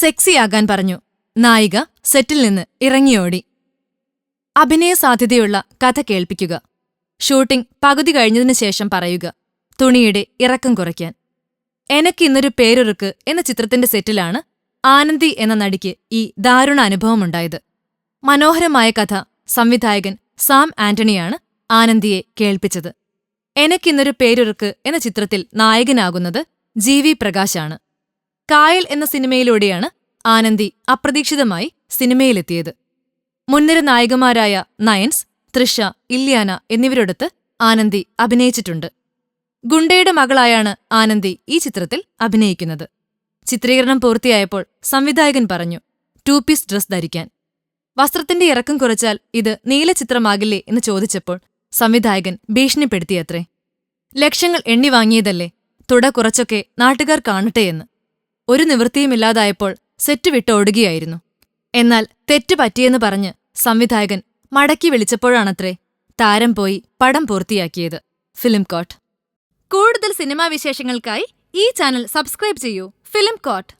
സെക്സിയാകാൻ പറഞ്ഞു. നായിക സെറ്റിൽ നിന്ന് ഇറങ്ങിയോടി. അഭിനയ സാധ്യതയുള്ള കഥ കേൾപ്പിക്കുക. ഷൂട്ടിംഗ് പകുതി കഴിഞ്ഞതിനു ശേഷം പറയുക. തുണിയുടെ ഇറക്കം കുറയ്ക്കാൻ. എനക്കിന്നൊരു പേരൊരുക്ക് എന്ന ചിത്രത്തിന്റെ സെറ്റിലാണ് ആനന്ദി എന്ന നടിക്ക് ഈ ദാരുണ അനുഭവമുണ്ടായത്. മനോഹരമായ കഥ സംവിധായകൻ സാം ആന്റണിയാണ് ആനന്ദിയെ കേൾപ്പിച്ചത്. എനക്കിന്നൊരു പേരൊരുക്ക് എന്ന ചിത്രത്തിൽ നായകനാകുന്നത് ജി വി പ്രകാശാണ്. കായൽ എന്ന സിനിമയിലൂടെയാണ് ആനന്ദി അപ്രതീക്ഷിതമായി സിനിമയിലെത്തിയത്. മുൻനിര നായകന്മാരായ നയൻസ് തൃഷ ഇല്യാന എന്നിവരോടൊത്ത് ആനന്ദി അഭിനയിച്ചിട്ടുണ്ട്. ഗുണ്ടയുടെ മകളായാണ് ആനന്ദി ഈ ചിത്രത്തിൽ അഭിനയിക്കുന്നത്. ചിത്രീകരണം പൂർത്തിയായപ്പോൾ സംവിധായകൻ പറഞ്ഞു ടു പീസ് ഡ്രസ് ധരിക്കാൻ. വസ്ത്രത്തിന്റെ ഇറക്കം കുറച്ചാൽ ഇത് നീല ചിത്രമാകില്ലേ എന്ന് ചോദിച്ചപ്പോൾ സംവിധായകൻ ഭീഷണിപ്പെടുത്തിയത്രേ. ലക്ഷങ്ങൾ എണ്ണി വാങ്ങിയതല്ലേ? തുട കുറച്ചൊക്കെ നാട്ടുകാർ കാണട്ടെയെന്ന് ഒരു നിവൃത്തിയുമില്ലാതായപ്പോൾ സെറ്റ് വിട്ട് ഓടുകയായിരുന്നു. എന്നാൽ തെറ്റ് പറ്റിയെന്ന് പറഞ്ഞ് സംവിധായകൻ മടക്കി വിളിച്ചപ്പോഴാണത്രേ താരം പോയി പടം പൂർത്തിയാക്കിയത്. ഫിലിം കോട്ട് കൂടുതൽ സിനിമാ വിശേഷങ്ങൾക്കായി ഈ ചാനൽ സബ്സ്ക്രൈബ് ചെയ്യൂ. Film coat